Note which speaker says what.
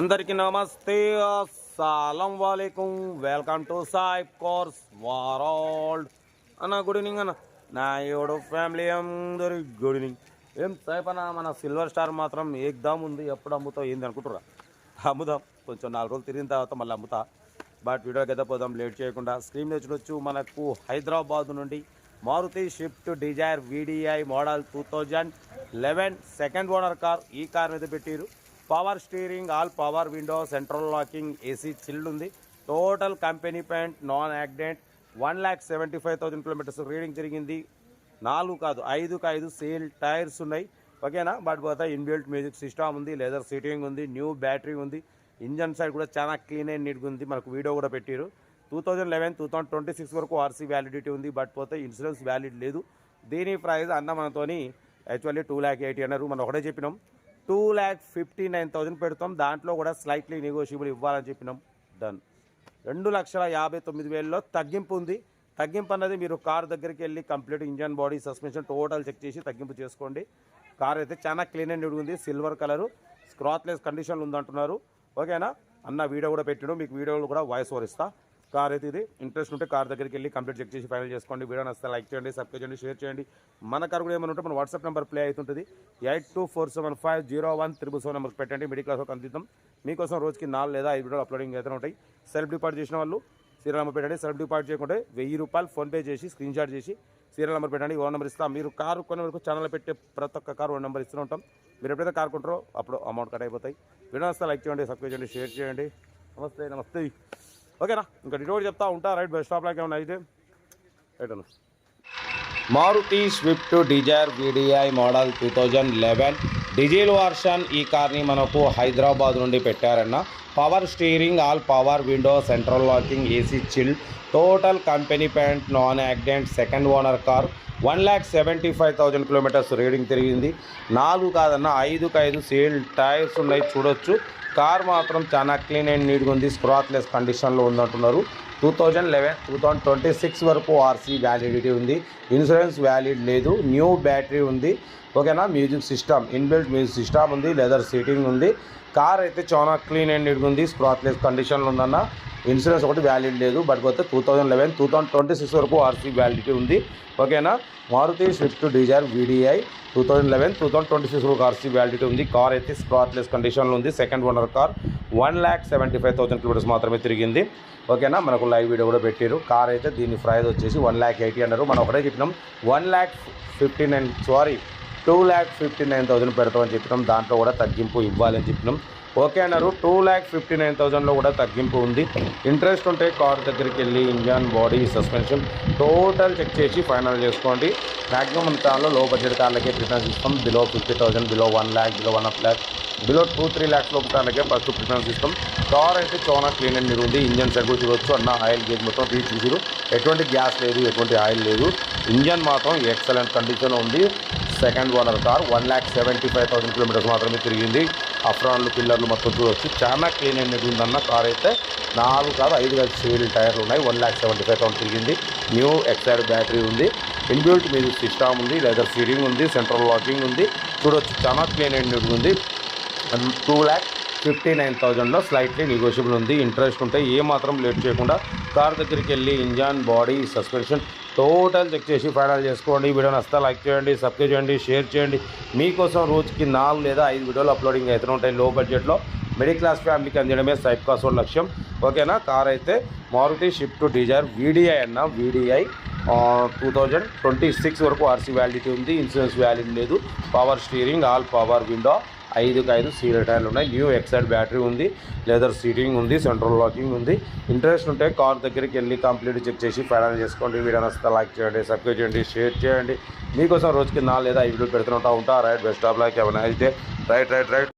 Speaker 1: అందరికీ నమస్తే. అస్సలం వాలేకుం. వెల్కమ్ టు సాయిబ్ కోర్స్ వారాల్డ్ అన్న గుడ్ ఈవినింగ్ అన్న. నా ఏడు ఫ్యామిలీ అందరి గుడ్ ఈవినింగ్. ఏం సాయిబ్ అన్న మన సిల్వర్ స్టార్ మాత్రం ఏకదాం ఉంది. ఎప్పుడు అమ్ముతావు ఏంది అనుకుంటురా అమ్ముదాం. కొంచెం నాలుగు రోజులు తిరిగిన తర్వాత మళ్ళీ అమ్ముతా. బట్ వీడియోకి అయితే పోదాం. లేట్ చేయకుండా స్క్రీన్ మీద చూడొచ్చు. మనకు హైదరాబాద్ నుండి Maruti Swift Dzire VDI model two thousand eleven second owner car ఈ కార్ మీద పెట్టిరు power steering all power window central locking AC chilled ఉంది. Total company paint non accident one lakh seventy five thousand kilometres reading జరిగింది. నాలుగు కాదు ఐదుకు ఐదు sale tyres ఉన్నాయి. ఓకేనా బట్ పోతే ఇన్బిల్ట్ మ్యూజిక్ సిస్టమ్ ఉంది లెదర్ సీటింగ్ ఉంది న్యూ బ్యాటరీ ఉంది. ఇంజన్ సైడ్ కూడా చాలా క్లీన్ అండ్ నీట్గా ఉంది. మనకు వీడియో కూడా పెట్టారు. Two thousand eleven two thousand twenty six వరకు ఆర్సీ వ్యాలిడిటీ ఉంది. బట్ పోతే ఇన్సూరెన్స్ వ్యాలిడ్ లేదు. దీని ప్రైస్ అన్న మనతోని యాక్చువల్లీ టూ ల్యాక్ ఎయిటీ అన్నారు. మనం ఒకటే చెప్పినాం. Two lakh fifty nine thousand పెడతాం. దాంట్లో కూడా స్లైట్లీ నెగోషియబుల్ ఇవ్వాలని చెప్పినాం. డన్ రెండు లక్షల యాభై తొమ్మిది వేలలో తగ్గింపు ఉంది. తగ్గింపు అన్నది మీరు కార్ దగ్గరికి వెళ్ళి complete engine body suspension total check చేసి తగ్గింపు చేసుకోండి. కార్ అయితే చాలా క్లీన్ అండ్ ఉంది. సిల్వర్ కలరు స్క్రాత్లెస్ కండిషన్లు ఉందంటున్నారు. ఓకేనా? అన్న వీడియో కూడా పెట్టిడు మీకు వీడియోలు కూడా వాయిస్ ఓవర్ ఇస్తా. కార్ అయితే ఇది. ఇంట్రెస్ట్ ఉంటే కార్ దగ్గరికి వెళ్ళి కంప్లీట్ చెక్ చేసి ఫైనల్ చేసుకోండి. వీడియో నచ్చితే లైక్ చేయండి సబ్స్క్రైబ్ చేయండి షేర్ చేయండి. మన కార్ కూడా ఏమైనా ఉంటే మన వాట్సాప్ నెంబర్ ప్లే అవుతుంటుంది. Eight two four seven five zero one triple seven నెంబర్కి పెట్టండి. మిడిల్ క్లాస్ అందిద్దాం. మీకోసం రోజుకి నాలుగు లేదా ఐదు వీడియోలు అప్లోడింగ్ అయితే ఉంటాయి. సెల్ఫ్ డిపార్ట్ చేసిన వాళ్ళు సీరియల్ నెంబర్ పెట్టండి. సెల్ఫ్ డిపార్ట్ చేయకుంటే వెయ్యి రూపాయలు ఫోన్పే చేసి స్క్రీన్ షాట్ చేసి సీరియల్ నెంబర్ పెట్టండి. ఓ నెంబర్ ఇస్తాం. మీరు కారు కొనే వరకు ఛానల్ పెట్టే ప్రతి ఒక్క కారు ఓ నెంబర్ ఇస్తూ ఉంటాం. మీరు ఎప్పుడైతే కార్ కొంటారో అప్పుడు అమౌంట్ కట్ అయిపోతాయి. వీడియో వస్తే లైక్ చేయండి సబ్స్క్రైబ్ చేయండి షేర్ చేయండి. నమస్తే నమస్తే. ఓకేనా? ఇంకా డిటోడ్ చెప్తా ఉంటా. రైట్ బస్ స్టాప్ లాగా ఏమైనా అయితే. రైట్ అన్న Maruti Swift Dzire VDI model two thousand eleven. Diesel version ఈ కార్ని మనకు హైదరాబాద్ నుండి పెట్టారన్న. Power steering all power window central locking AC chill total company paint non accident second owner car. One lakh seventy five thousand kilometres reading తిరిగింది. నాలుగు కాదన్న ఐదుకు ఐదు sale tyres ఉన్నాయి. చూడొచ్చు. కార్ మాత్రం చాలా క్లీన్ అండ్ నీట్గా ఉంది. స్క్రాత్లెస్ కండిషన్లో ఉందంటున్నారు. Two thousand eleven two thousand twenty six వరకు ఆర్సీ వ్యాలిడిటీ ఉంది. ఇన్సూరెన్స్ వ్యాలిడ్ లేదు. న్యూ బ్యాటరీ ఉంది. ఓకేనా music system inbuilt music system ఉంది. లెదర్ సీటింగ్ ఉంది. కార్ అయితే చాలా క్లీన్ అండ్ ఉంది. స్క్రాత్లెస్ కండిషన్లో ఉందన్న. ఇన్సూరెన్స్ ఒకటి వ్యాలిడ్ లేదు. బట్ పోతే two thousand eleven two thousand twenty six వరకు ఆర్సీ వ్యాలిడిటీ ఉంది. ఓకేనా Maruti Swift Dzire VDI two thousand eleven two thousand twenty six వరకు ఆర్సీ వ్యాలిడిటీ ఉంది. కార్ అయితే స్క్రాత్లెస్ కండిషన్లో ఉంది. Second owner car one lakh seventy five thousand kilometres మాత్రమే తిరిగింది. ఓకేనా? మనకు లైవ్ వీడియో కూడా పెట్టారు. కార్ అయితే దీని ప్రైస్ వచ్చేసి వన్ ల్యాక్ ఎయిటీ అన్నారు. మనం ఒకటే చెప్పినాం one lakh fifty nine sorry two lakh fifty nine thousand పెడతామని చెప్పినాం. దాంట్లో కూడా తగ్గింపు ఇవ్వాలని చెప్పినాం. ఓకే అన్నారు. టూ ల్యాక్ ఫిఫ్టీ నైన్ థౌసండ్లో కూడా తగ్గింపు ఉంది. ఇంట్రెస్ట్ ఉంటే కార్ దగ్గరికి వెళ్ళి engine body suspension total check చేసి ఫైనల్ చేసుకోండి. మ్యాక్సిమం దానిలో లో బడ్జెట్ కార్లకే ప్రిఫరెన్స్ ఇస్తాం. Below fifty thousand below one lakh below one half lakh below two three lakhs లోపు కార్లకే ఫస్ట్ ప్రిఫరెన్స్ ఇస్తాం. కార్ అయితే చాలా క్లీన్ అండ్ ఉంది. ఇంజన్ సర్వీస్ చూడొచ్చు అన్న ఆయిల్ గేజ్ మొత్తం రీచ్ చూసారు. ఎటువంటి గ్యాస్ లేదు ఎటువంటి ఆయిల్ లేదు. ఇంజన్ మాత్రం ఎక్సలెంట్ కండిషన్ ఉంది. Second owner car one lakh seventy five thousand kilometres మాత్రమే తిరిగింది. అఫ్రాన్లు పిల్లర్లు మొత్తం చూడొచ్చు. చాలా క్లీన్ అండ్ ఉందన్న కార్ అయితే. నాలుగు కాదు ఐదు కాదు సివిల్ టైర్లు ఉన్నాయి. One lakh seventy five thousand తిరిగింది న్యూ ఎక్సైడ్ బ్యాటరీ ఉంది. ఇన్బిల్ట్ మ్యూజిక్ సిస్టమ్ ఉంది. లెదర్ సీడింగ్ ఉంది. సెంట్రల్ లాకింగ్ ఉంది. చూడొచ్చు. చాలా క్లీన్ అండ్ ఉంది. టూ ల్యాక్ ఫిఫ్టీ నైన్ థౌజండ్లో స్లైట్లీ నెగోషియబుల్ ఉంది. ఇంట్రెస్ట్ ఉంటే ఏ మాత్రం లేట్ చేయకుండా కార్ దగ్గరికి వెళ్ళి engine body suspension total check చేసి ఫైనల్ చేసుకోండి. వీడియో నచ్చితే లైక్ చేయండి సబ్స్క్రైబ్ చేయండి షేర్ చేయండి. మీకోసం రోజుకి నాలుగు లేదా ఐదు వీడియోలు అప్లోడింగ్ అయితే ఉంటాయి లో బడ్జెట్లో. మిడిల్ క్లాస్ ఫ్యామిలీకి అందించడమే సైప్ కాసో లక్ష్యం. ఓకేనా? కార్ అయితే మారుతి షిఫ్ట్ డిజైర్ వీడిఐ అన్న VDI two thousand twenty six వరకు ఆర్సీ వ్యాలిడిటీ ఉంది. ఇన్సూరెన్స్ వ్యాలిడ్ లేదు. Power steering all power window. ఐదుకి ఐదు సీరియల్ టైర్లు ఉన్నాయి. న్యూ ఎక్సైడ్ బ్యాటరీ ఉంది లెదర్ సీటింగ్ ఉంది సెంట్రల్ లాకింగ్ ఉంది. ఇంట్రెస్ట్ ఉంటే కార్ దగ్గరికి వెళ్ళి కంప్లీట్ చెక్ చేసి ఫైనల్ చేసుకోండి. వీడియో నచ్చితే లైక్ చేయండి సబ్స్క్రైబ్ చేయండి షేర్ చేయండి. మీకోసం రోజుకి నాలుగు లేదా ఐదు వీడియో పెడుతుంటా ఉంటా రైట్ బెస్ట్ ఆఫ్ లైక్. ఎవరైనా అయితే రైట్ రైట్ రైట్.